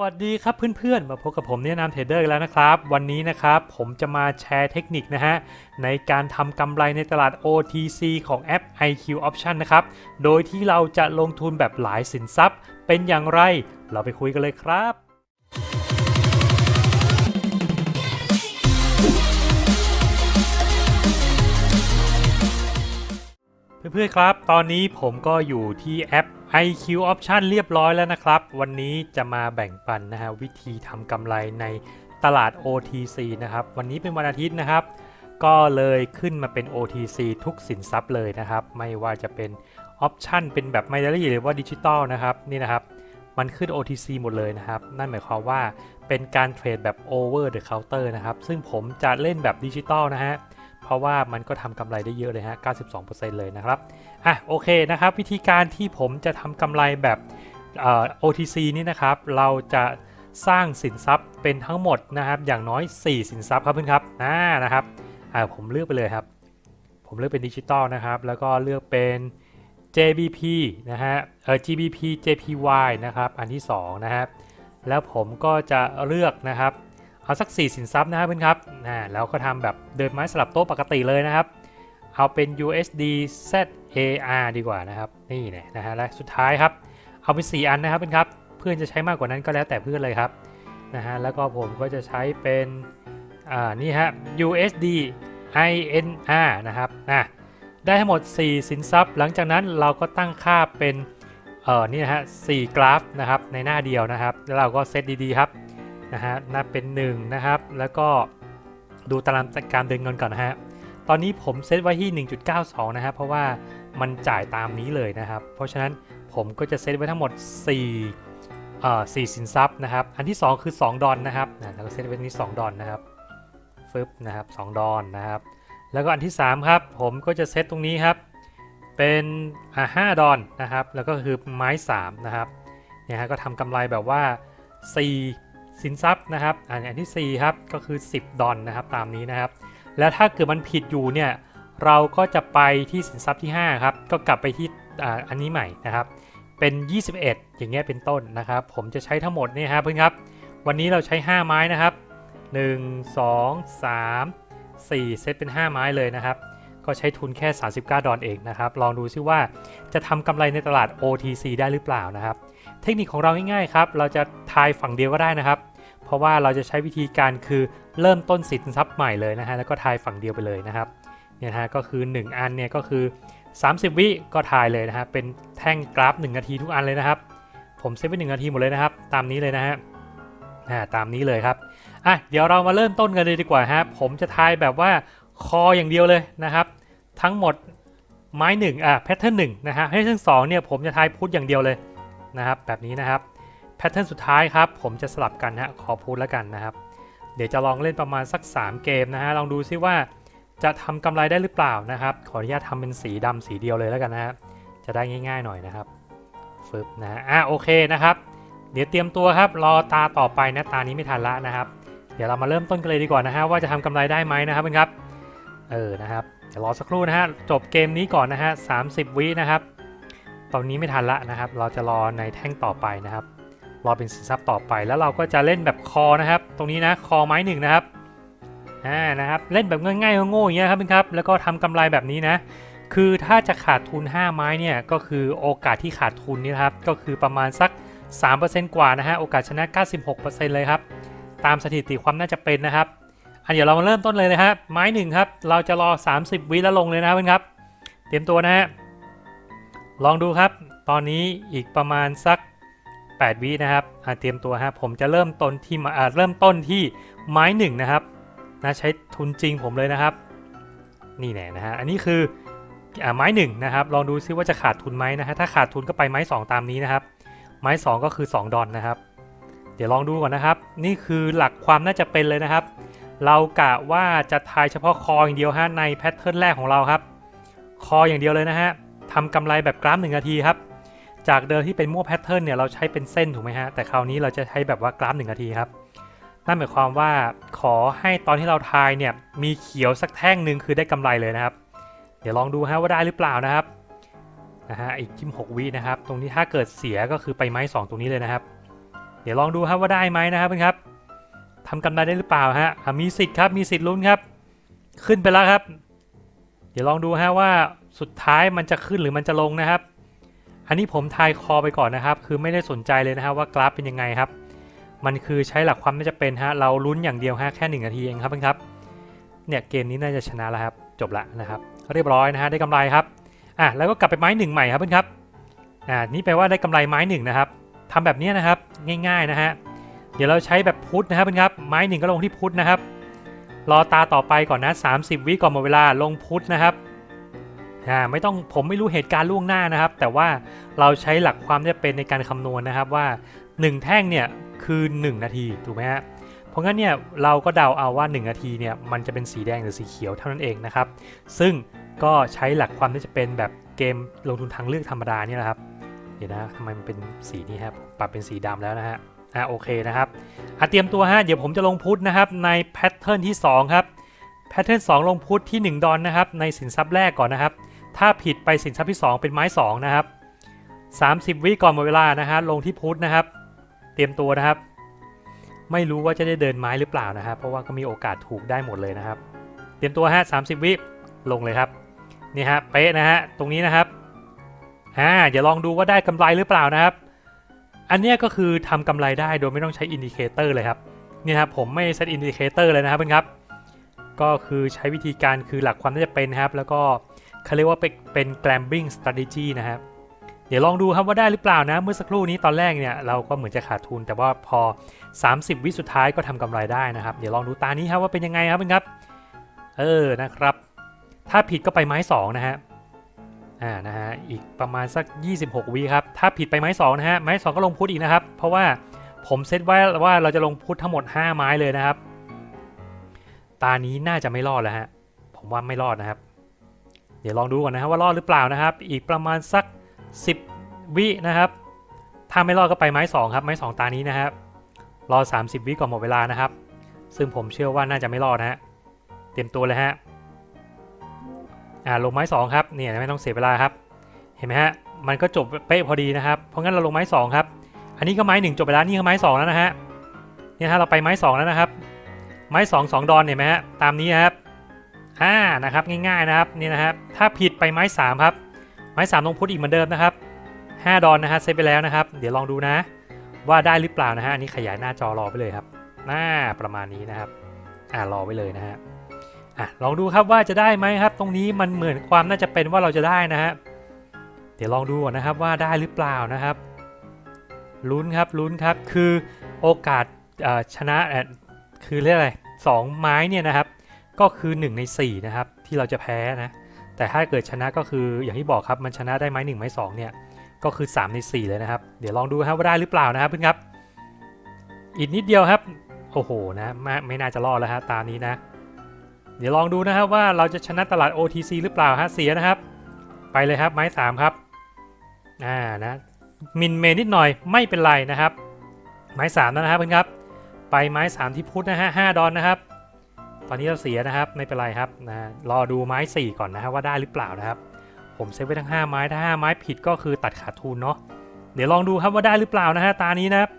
วัสดีครับเพื่อนๆ มาพบกับผมเนี่ยนามเทรดเดอร์อีกแล้วนะครับ วันนี้นะครับผมจะมาแชร์เทคนิคนะฮะ ในการทำกำไรในตลาด OTC ของแอป IQ Option นะครับ โดยที่เราจะลงทุนแบบหลายสินทรัพย์เป็นอย่างไร เราไปคุยกันเลยครับ เพื่อนๆครับ ตอนนี้ผมก็อยู่ที่แอป IQ Option เรียบร้อยแล้วนะครับ วันนี้จะมาแบ่งปันนะฮะวิธีทำกำไรในตลาด OTC นะครับ วันนี้เป็นวันอาทิตย์นะครับ ก็เลยขึ้นมาเป็น OTC ทุกสินทรัพย์เลยนะครับ ไม่ว่าจะเป็น Option เป็นแบบ m i n a r y หรือว่าดิจิตอลนะครับนี่นะครับมันขึ้น OTC หมดเลยนะครับ นั่นหมายความว่าเป็นการเทรดแบบ over the counter นะครับ ซึ่งผมจะเล่นแบบดิจิตอลนะฮะ ราะว่ามันก็ทำกำไรได้เยอะเลยฮะ 92%เลยนะครับ อะโอเคนะครับ วิธีการที่ผมจะทำกำไรแบบเอ่อ OTC นี่นะครับ เราจะสร้างสินทรัพย์เป็นทั้งหมดนะครับ อย่างน้อย 4 สินทรัพย์ครับเพื่อนครับอ่านะครับอ่าผมเลือกไปเลยครับ ผมเลือกเป็นดิจิตอลนะครับ แล้วก็เลือกเป็น JBP นะฮะเอ่อ GBP JPY นะครับ อันที่2นะครับแล้วผมก็จะเลือกนะครับ เอาสัก 4 สินทรัพย์นะครับเพื่อนครับนะแล้วก็ทำแบบเดินไม้สลับโต๊ะปกติเลยนะครับ เอาเป็น USD ZAR ดีกว่านะครับ นี่แหละนะฮะและสุดท้ายครับ เอาไป4อันนะครับเพื่อนครับ เพื่อนจะใช้มากกว่านั้นก็แล้วแต่เพื่อนเลยครับนะฮะแล้วก็ผมก็จะใช้เป็นอ่านี่ฮะ USD INR นะครับอะได้ทั้งหมด 4 สินทรัพย์ หลังจากนั้นเราก็ตั้งค่าเป็นเอ่อนี่นะฮะ4กราฟนะครับในหน้าเดียวนะครับ แล้วเราก็เซตดีๆครับ นะฮะนับเป็น1นะครับ แล้วก็ดูตารางการเดินเงินก่อนนะฮะ ตอนนี้ผมเซตไว้ที่ 1.92 นะครับ เพราะว่ามันจ่ายตามนี้เลยนะครับ เพราะฉะนั้นผมก็จะเซตไว้ทั้งหมด 4 เอ่อ 4 สินทรัพย์นะครับ อันที่ 2 คือ 2 ดอลนะครับนะแล้วก็เซตไว้นี้ 2 ดอลนะครับ ฟึบนะครับ 2 ดอลนะครับ แล้วก็อันที่ 3 ครับ ผมก็จะเซตตรงนี้ครับ เป็นอ่าดอลนะครับ แล้วก็คือไม้ 3 นะครับ เนี่ยฮะ ก็ทำกำไรแบบว่า 4 สินทรัพย์นะครับอันอันที่4ครับก็คือ 10 ดอลนะครับตามนี้นะครับ แล้วถ้าเกิดมันผิดอยู่เนี่ยเราก็จะไปที่สินทรัพย์ที่5ครับก็กลับไปที่อันนี้ใหม่นะครับ เป็น 21 อย่างเงี้ยเป็นต้นนะครับ ผมจะใช้ทั้งหมดเนี่ยครับเพื่อนครับ วันนี้เราใช้ 5 ไม้นะครับ 1 2 3 4 เซตเป็น 5 ไม้เลยนะครับ ก็ใช้ทุนแค่ 39 ดอลเองนะครับ ลองดูซิว่าจะทำกำไรในตลาด OTC ได้หรือเปล่านะครับ เทคนิคของเราง่ายๆครับ เราจะทายฝั่งเดียวก็ได้นะครับ เพราะว่าเราจะใช้วิธีการคือเริ่มต้นสินทรัพย์ใหม่เลยนะฮะ แล้วก็ทายฝั่งเดียวไปเลยนะครับ เนี่ยฮะ ก็คือ 1 อันเนี่ยก็คือ 30 วิก็ทายเลยนะฮะ เป็นแท่งกราฟ 1 นาทีทุกอันเลยนะครับ ผมเซตไว้1นาทีหมดเลยนะครับ ตามนี้เลยนะฮะอ่ตามนี้เลยครับ อะ เดี๋ยวเรามาเริ่มต้นกันเลยดีกว่าฮะ ผมจะทายแบบว่าคออย่างเดียวเลยนะครับ ทั้งหมดไม้หนึ่งอะ แพทเทิร์นหนึ่งนะฮะ แพทเทิร์นสองเนี่ยผมจะทายพุทอย่างเดียวเลย นะครับ แบบนี้นะครับแพทเทิร์นสุดท้ายครับ ผมจะสลับกันฮะขอพูดแล้วกันนะครับ เดี๋ยวจะลองเล่นประมาณสัก 3 เกมนะฮะลองดูซิว่าจะทำกำไรได้หรือเปล่านะครับ ขออนุญาตทำเป็นสีดำสีเดียวเลยแล้วกันนะฮะจะได้ง่าย ๆหน่อยนะครับฟึบนะอะโอเคนะครับ เดี๋ยวเตรียมตัวครับ รอตาต่อไปนะตานี้ไม่ทันละนะครับ เดี๋ยวเรามาเริ่มต้นกันเลยดีกว่านะฮะว่าจะทำกำไรได้ไหมนะครับเพื่อนครับเออนะครับเดี๋ยวรอสักครู่นะฮะจบเกมนี้ก่อนนะฮะ30วินะครับ ตอนนี้ไม่ทันละนะครับ เราจะรอในแท่งต่อไปนะครับ รอเป็นสินทรัพย์ต่อไปแล้วเราก็จะเล่นแบบคอนะครับ ตรงนี้นะคอไม้หนึ่งนะครับอ่านะครับเล่นแบบง่ายๆโง่ๆอย่างเงี้ยครับเพื่อนครับแล้วก็ทำกำไรแบบนี้นะคือถ้าจะขาดทุน 5 ไม้เนี่ยก็คือโอกาสที่ขาดทุนนี่นครับก็คือประมาณสัก 3%กว่านะฮะโอกาสชนะ 96%เลยครับ ตามสถิติความน่าจะเป็นนะครับอันเดี๋ยวเรามาเริ่มต้นเลยนะครับไม้หนึ่งครับ เราจะรอ 30 วิแล้วลงเลยนะครับเพื่อนครับ เตรียมตัวนะฮะ ลองดูครับ ตอนนี้อีกประมาณสัก 8 วินะครับเตรียมตัวฮะผมจะเริ่มต้นที่มาเริ่มต้นที่ไม้หนึ่งนะครับนะใช้ทุนจริงผมเลยนะครับ นี่แน่นะฮะอันนี้คืออไม้หนึ่งนะครับ ลองดูซิว่าจะขาดทุนไหมนะฮะถ้าขาดทุนก็ไปไม้ 2 ตามนี้นะครับ ไม้ 2 ก็คือ 2 ดอนนะครับ เดี๋ยวลองดูก่อนนะครับ นี่คือหลักความน่าจะเป็นเลยนะครับ เรากะว่าจะทายเฉพาะคออย่างเดียวฮะในแพทเทิร์นแรกของเราครับ คออย่างเดียวเลยนะฮะ ทำกำไรแบบกราฟหนึ่งนาทีครับ จากเดิมที่เป็นมั่วแพทเทิร์นเนี่ยเราใช้เป็นเส้นถูกไหมฮะ แต่คราวนี้เราจะใช้แบบว่ากราฟหนึ่งนาทีครับ นั่นหมายความว่าขอให้ตอนที่เราทายเนี่ยมีเขียวสักแท่งหนึ่งคือได้กำไรเลยนะครับ เดี๋ยวลองดูฮะว่าได้หรือเปล่านะครับนะฮะอีกจิ้มหกวินะครับ ตรงนี้ถ้าเกิดเสียก็คือไปไม้สองตรงนี้เลยนะครับ เดี๋ยวลองดูครับว่าได้ไหมนะครับเพื่อนครับทำกำไรได้หรือเปล่าฮะอะมีสิทธิ์ครับมีสิทธิ์ลุ้นครับ ขึ้นไปแล้วครับ เดี๋ยวลองดูฮะว่าสุดท้ายมันจะขึ้นหรือมันจะลงนะครับ อันนี้ผมทายคอไปก่อนนะครับ คือไม่ได้สนใจเลยนะครับว่ากราฟเป็นยังไงครับ มันคือใช้หลักความน่าจะเป็นฮะเราลุ้นอย่างเดียวฮะแค่หนึ่งนาทีเองครับเพื่อนครับ เนี่ยเกมนี้น่าจะชนะแล้วครับ จบละนะครับ เรียบร้อยนะฮะได้กำไรครับอะแล้วก็กลับไปไม้หนึ่งใหม่ครับเพื่อนครับอ่านี่แปลว่าได้กำไรไม้หนึ่งนะครับทำแบบนี้นะครับง่ายๆนะฮะเดี๋ยวเราใช้แบบพุทธนะครับเพื่อนครับไม้หนึ่งก็ลงที่พุทธนะครับ รอตาต่อไปก่อนนะ 30 วิก่อนหมดเวลาลงพุทธนะครับอ่าไม่ต้องผมไม่รู้เหตุการณ์ล่วงหน้านะครับ แต่ว่าเราใช้หลักความจะเป็นในการคำนวณนะครับว่า 1 แท่งเนี่ยคือ 1 นาทีถูกไหมฮะเพราะงั้นเนี่ยเราก็เดาเอาว่า 1 นาทีเนี่ยมันจะเป็นสีแดงหรือสีเขียวเท่านั้นเองนะครับ ซึ่งก็ใช้หลักความที่จะเป็นแบบเกมลงทุนทางเลือกธรรมดาเนี่ยนะครับเดี๋ยวนะทำไมมันเป็นสีนี้ครับปรับเป็นสีดำแล้วนะฮะ อ่าโอเคนะครับอะเตรียมตัวฮะเดี๋ยวผมจะลงพุทธนะครับในแพทเทิร์นที่สองครับแพทเทิร์นสองลงพุทธที่ 1 ดอนนะครับในสินทรัพย์แรกก่อนนะครับ ถ้าผิดไปสินทรัพย์ที่ 2 เป็นไม้2นะครับ30 วิก่อนหมดเวลานะฮะลงที่พุทธนะครับ เตรียมตัวนะครับ ไม่รู้ว่าจะได้เดินไม้หรือเปล่านะครับ เพราะว่าก็มีโอกาสถูกได้หมดเลยนะครับ เตรียมตัวฮะ30วิลงเลยครับนี่ฮะเป๊ะนะฮะตรงนี้นะครับอ่าเดี๋ยวลองดูว่าได้กำไรหรือเปล่านะครับ อันนี้ก็คือทำกำไรได้โดยไม่ต้องใช้อินดิเคเตอร์เลยครับนี่ครับผมไม่เซตอินดิเคเตอร์เลยนะครับเพื่อนครับ ก็คือใช้วิธีการคือหลักความน่าจะเป็นครับ แล้วก็เขาเรียกว่าเป็นเป็น gambling strategy นะครับ เดี๋ยวลองดูครับว่าได้หรือเปล่านะ เมื่อสักครู่นี้ตอนแรกเนี่ยเราก็เหมือนจะขาดทุน แต่ว่าพอ 30 วิสุดท้ายก็ทำกำไรได้นะครับ เดี๋ยวลองดูตานี้ครับว่าเป็นยังไงครับเพื่อนครับ เออนะครับ ถ้าผิดก็ไปไม้2นะฮะ อ่านะฮะอีกประมาณสัก 26วิครับถ้าผิดไปไม้2นะฮะไม้2ก็ลงพุทธอีกนะครับเพราะว่าผมเซตไว้ว่าเราจะลงพุทธทั้งหมด 5 ไม้เลยนะครับ ตานี้น่าจะไม่รอดแล้วฮะผมว่าไม่รอดนะครับ เดี๋ยวลองดูก่อนนะครับว่ารอดหรือเปล่านะครับ อีกประมาณสัก 10 วินะครับ ถ้าไม่รอดก็ไปไม้2ครับไม้ 2 ตานี้นะครับรอ 30 วิก่อนหมดเวลานะครับ ซึ่งผมเชื่อว่าน่าจะไม่รอดนะฮะเตรียมตัวเลยฮะ อ่าลงไม้2ครับเนี่ยไม่ต้องเสียเวลาครับ เห็นไหมฮะมันก็จบเป๊ะพอดีนะครับ เพราะงั้นเราลงไม้2ครับ อันนี้ก็ไม้1จบไปแล้วนี่ก็ไม้2แล้วนะฮะเนี่ยฮะเราไปไม้2แล้วนะครับ ไม้2 2ดอนเห็นไหมฮะตามนี้นะครับอ่านะครับง่ายๆนะครับนี่นะครับถ้าผิดไปไม้3ครับไม้3ลงพุทอีกเหมือนเดิมนะครับ5ดอนนะฮะเซตไปแล้วนะครับ เดี๋ยวลองดูนะ ว่าได้หรือเปล่านะฮะอันนี้ขยายหน้าจอรอไปเลยครับหน้าประมาณนี้นะครับ อ่ารอไว้เลยนะฮะ อะลองดูครับว่าจะได้ไหมครับ ตรงนี้มันเหมือนความน่าจะเป็นว่าเราจะได้นะฮะเดี๋ยวลองดูก่อนนะครับว่าได้หรือเปล่านะครับลุ้นครับลุ้นครับคือโอกาสชนะคือเรียกอะไรสองไม้เนี่ยนะครับ ก็คือ1ใน4นะครับที่เราจะแพ้นะแต่ถ้าเกิดชนะก็คืออย่างที่บอกครับมันชนะได้ไม้1ไม้2เนี่ยก็คือ 3 ใน 4 เลยนะครับ เดี๋ยวลองดูครับว่าได้หรือเปล่านะครับเพื่อนครับอีกนิดเดียวครับโอ้โหนะไม่ไม่น่าจะรอดแล้วฮะตานี้นะ เดี๋ยวลองดูนะครับว่าเราจะชนะตลาด OTC หรือเปล่าฮะเสียนะครับ ไปเลยครับไม้3ครับอ่านะมินเมนนิดหน่อยไม่เป็นไรนะครับ ไม้3แล้วนะครับเพื่อนครับ ไปไม้ 3 ที่พุทธนะฮะ5ดอนนะครับ ตอนนี้เราเสียนะครับไม่เป็นไรครับนะรอดูไม้ 4 ก่อนนะครับว่าได้หรือเปล่านะครับ ผมเซฟไว้ทั้ง 5 ไม้ถ้า 5 ไม้ผิดก็คือตัดขาดทุนเนาะเดี๋ยวลองดูครับว่าได้หรือเปล่านะฮะตานี้นะครับ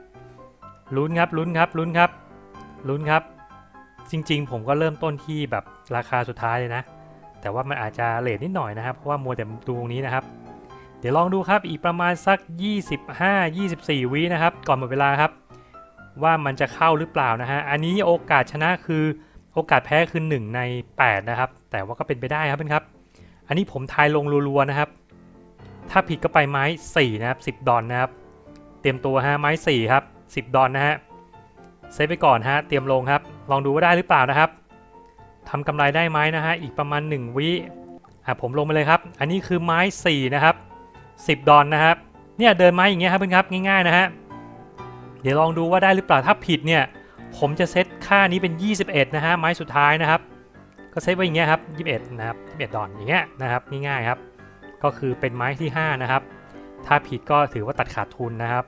ลุ้นครับลุ้นครับลุ้นครับลุ้นครับ จริง ๆ ผมก็เริ่มต้นที่แบบราคาสุดท้ายเลยนะ แต่ว่ามันอาจจะเลทนิดหน่อยนะครับ เพราะว่ามัวแต่ดูตรงนี้นะครับ เดี๋ยวลองดูครับอีกประมาณสัก 25-24 วินะครับ ก่อนหมดเวลาครับ ว่ามันจะเข้าหรือเปล่านะฮะ อันนี้โอกาสชนะคือโอกาสแพ้คือ 1 ใน 8 นะครับ แต่ว่าก็เป็นไปได้ครับเพื่อนครับ อันนี้ผมทายลงรัวๆนะครับ ถ้าผิดก็ไปไม้4นะครับ10 ดอนนะครับ เตรียมตัวฮะไม้4ครับ10 ดอนนะฮะเซฟไปก่อนฮะเตรียมลงครับ ลองดูว่าได้หรือเปล่านะครับทำกำไรได้ไหมนะฮะอีกประมาณ 1 วิอะผมลงไปเลยครับ อันนี้คือไม้ 4 นะครับ 10 ดอนนะครับ เนี่ยเดินไม้อย่างเงี้ยครับเพื่อนครับง่ายๆนะฮะเดี๋ยวลองดูว่าได้หรือเปล่าถ้าผิดเนี่ยผมจะเซตค่านี้เป็น 21 นะฮะไม้สุดท้ายนะครับ ก็เซตไว้อย่างเงี้ยครับ 21 นะครับ 21 ดอนอย่างเงี้ยนะครับง่ายๆครับ ก็คือเป็นไม้ที่ 5 นะครับ ถ้าผิดก็ถือว่าตัดขาดทุนนะครับ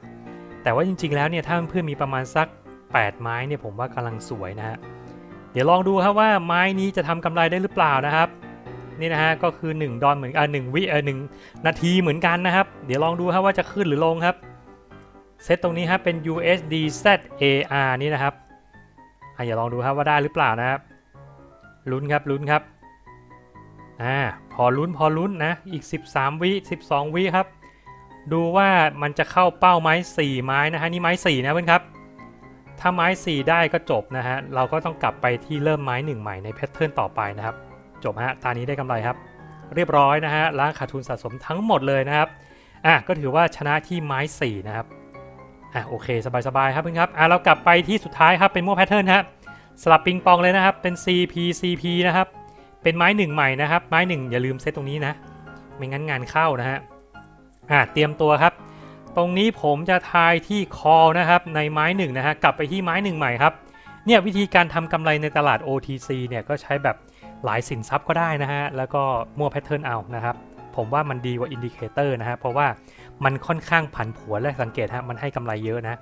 แต่ว่าจริงๆแล้วเนี่ยถ้าเพื่อนๆมีประมาณสัก 8 ไม้เนี่ยผมว่ากำลังสวยนะฮะเดี๋ยวลองดูครับว่าไม้นี้จะทำกำไรได้หรือเปล่านะครับนี่นะฮะก็คือ 1 ดอนเหมือนอ่าหนึ่งวิเออหนึ่งนาทีเหมือนกันนะครับ เดี๋ยวลองดูครับว่าจะขึ้นหรือลงครับเซตตรงนี้ครับเป็น USD ZAR นี่นะครับอะอย่าลองดูครับว่าได้หรือเปล่านะครับลุ้นครับลุ้นครับอ่าพอลุ้นพอลุ้นนะอีก 13 วิ12 วิครับ ดูว่ามันจะเข้าเป้าไม้ 4 ไม้นะฮะนี่ไม้ 4 นะเพื่อนครับ ถ้าไม้ 4 ได้ก็จบนะฮะ เราก็ต้องกลับไปที่เริ่มไม้ 1 ใหม่ในแพทเทิร์นต่อไปนะครับ จบฮะ ตานี้ได้กำไรครับ เรียบร้อยนะฮะ ล้างขาดทุนสะสมทั้งหมดเลยนะครับ อะ ก็ถือว่าชนะที่ไม้ 4 นะครับ อะ โอเค สบายๆครับเพื่อนครับ อะ เรากลับไปที่สุดท้ายครับ เป็นมั่วแพทเทิร์นฮะ สลับปิงปองเลยนะครับ เป็น CP CP นะครับ เป็นไม้ 1 ใหม่นะครับ ไม้ 1 อย่าลืมเซตตรงนี้นะ ไม่งั้นงานเข้านะฮะ อะ เตรียมตัวครับ ตรงนี้ผมจะทายที่คอนะครับในไม้หนึ่งนะฮะกลับไปที่ไม้หนึ่งใหม่ครับเนี่ยวิธีการทำกำไรในตลาด OTC เนี่ยก็ใช้แบบหลายสินทรัพย์ก็ได้นะฮะแล้วก็มั่วแพทเทิร์นเอานะครับผมว่ามันดีกว่าอินดิเคเตอร์นะฮะเพราะว่ามันค่อนข้างผันผวนและสังเกตฮะมันให้กำไรเยอะนะ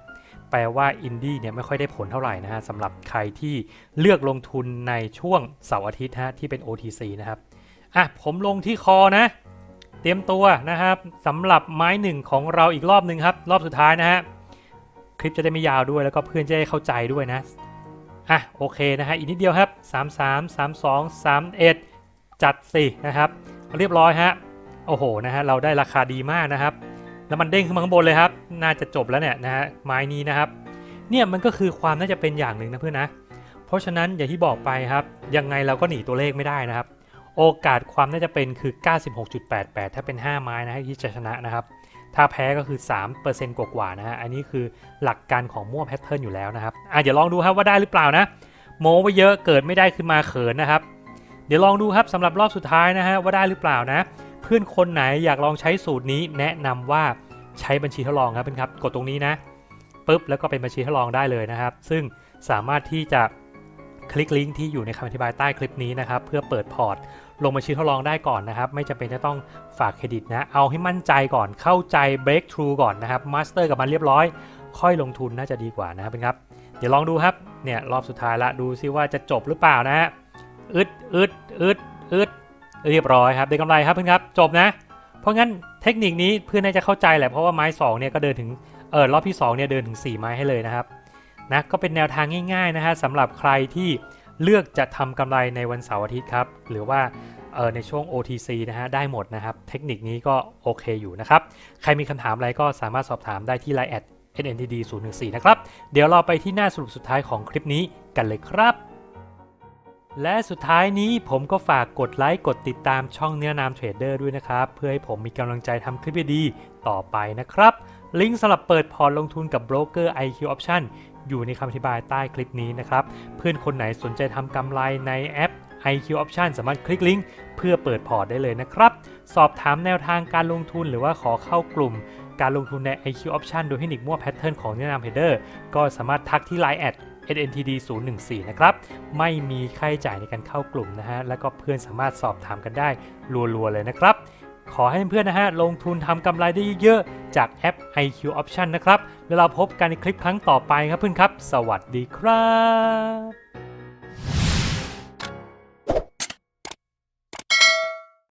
แปลว่าอินดี้เนี่ยไม่ค่อยได้ผลเท่าไหร่นะฮะสำหรับใครที่เลือกลงทุนในช่วงเสาร์อาทิตย์ฮะที่เป็น OTC นะครับอะผมลงที่คอนะ เตรียมตัวนะครับสำหรับไม้หนึ่งของเราอีกรอบหนึ่งครับ รอบสุดท้ายนะฮะคลิปจะได้ไม่ยาวด้วยแล้วก็เพื่อนจะได้เข้าใจด้วยนะอะโอเคนะฮะอีกนิดเดียวครับ 3 3 3 2 3 1 จัดสินะครับ เรียบร้อยฮะโอ้โหนะฮะเราได้ราคาดีมากนะครับ แล้วมันเด้งขึ้นมาข้างบนเลยครับ น่าจะจบแล้วเนี่ยนะฮะไม้นี้นะครับ เนี่ยมันก็คือความน่าจะเป็นอย่างหนึ่งนะเพื่อนนะ เพราะฉะนั้นอย่างที่บอกไปครับ ยังไงเราก็หนีตัวเลขไม่ได้นะครับ โอกาสความน่าจะเป็นคือ 96.88 ถ้าเป็น 5 ไม้นะฮะที่จะชนะนะครับ ถ้าแพ้ก็คือ 3%กว่าๆนะฮะ อันนี้คือหลักการของมั่วแพทเทิร์นอยู่แล้วนะครับอะเดี๋ยวลองดูครับว่าได้หรือเปล่านะ โม้ไปเยอะเกิดไม่ได้ขึ้นมาเขินนะครับ เดี๋ยวลองดูครับสำหรับรอบสุดท้ายนะฮะว่าได้หรือเปล่านะ เพื่อนคนไหนอยากลองใช้สูตรนี้ แนะนำว่าใช้บัญชีทดลองครับเพื่อนครับ กดตรงนี้นะปุ๊บแล้วก็เป็นบัญชีทดลองได้เลยนะครับ ซึ่งสามารถที่จะ คลิกลิงก์ที่อยู่ในคำอธิบายใต้คลิปนี้นะครับ เพื่อเปิดพอร์ต ลงบัญชีทดลองได้ก่อนนะครับ ไม่จำเป็นจะต้องฝากเครดิตนะ เอาให้มั่นใจก่อนเข้าใจ breakthrough ก่อนนะครับมาสเตอร์กับมันเรียบร้อย ค่อยลงทุนน่าจะดีกว่านะครับเป็นครับ เดี๋ยวลองดูครับเนี่ยรอบสุดท้ายละดูซิว่าจะจบหรือเปล่านะฮะอึดอึดอึดอึดเรียบร้อยครับได้กำไรครับเพื่อนครับจบนะ เพราะงั้นเทคนิคนี้เพื่อนน่าจะเข้าใจแหละเพราะว่าไม้2เนี่ยก็เดินถึงเออรอบที่2เนี่ยเดินถึง 4 ไม้ให้เลยนะครับ นะก็เป็นแนวทางง่ายๆนะฮะสำหรับใครที่เลือกจะทำกำไรในวันเสาร์อาทิตย์ครับ หรือว่าในช่วง OTC นะฮะได้หมดนะครับ เทคนิคนี้ก็โอเคอยู่นะครับ ใครมีคำถามอะไรก็สามารถสอบถามได้ที่ Line แอด NNTD 014นะครับ เดี๋ยวเราไปที่หน้าสรุปสุดท้ายของคลิปนี้กันเลยครับ และสุดท้ายนี้ผมก็ฝากกดไลค์ กดติดตามช่องเนื้อนามเทรดเดอร์ด้วยนะครับ เพื่อให้ผมมีกำลังใจทำคลิปดีๆต่อไปนะครับ ลิงก์สำหรับเปิดพอร์ตลงทุนกับโบรกเกอร์ IQ Option อยู่ในคำอธิบายใต้คลิปนี้นะครับ เพื่อนคนไหนสนใจทำกำไรในแอป IQ Option สามารถคลิกลิงก์เพื่อเปิดพอร์ตได้เลยนะครับ สอบถามแนวทางการลงทุนหรือว่าขอเข้ากลุ่มการลงทุนใน IQ Option โดยเทคนิคมั่วแพทเทิร์นของแนะนำเฮดเดอร์ก็สามารถทักที่ Line แอด NNTD 014นะครับ ไม่มีค่าใช้จ่ายในการเข้ากลุ่มนะฮะ แล้วก็เพื่อนสามารถสอบถามกันได้รัวๆเลยนะครับ ขอให้เพื่อนๆนะฮะลงทุนทำกำไรได้เยอะๆ จากแอป IQ Option นะครับ แล้วเราพบกันในคลิปครั้งต่อไปครับเพื่อนครับ สวัสดีครับ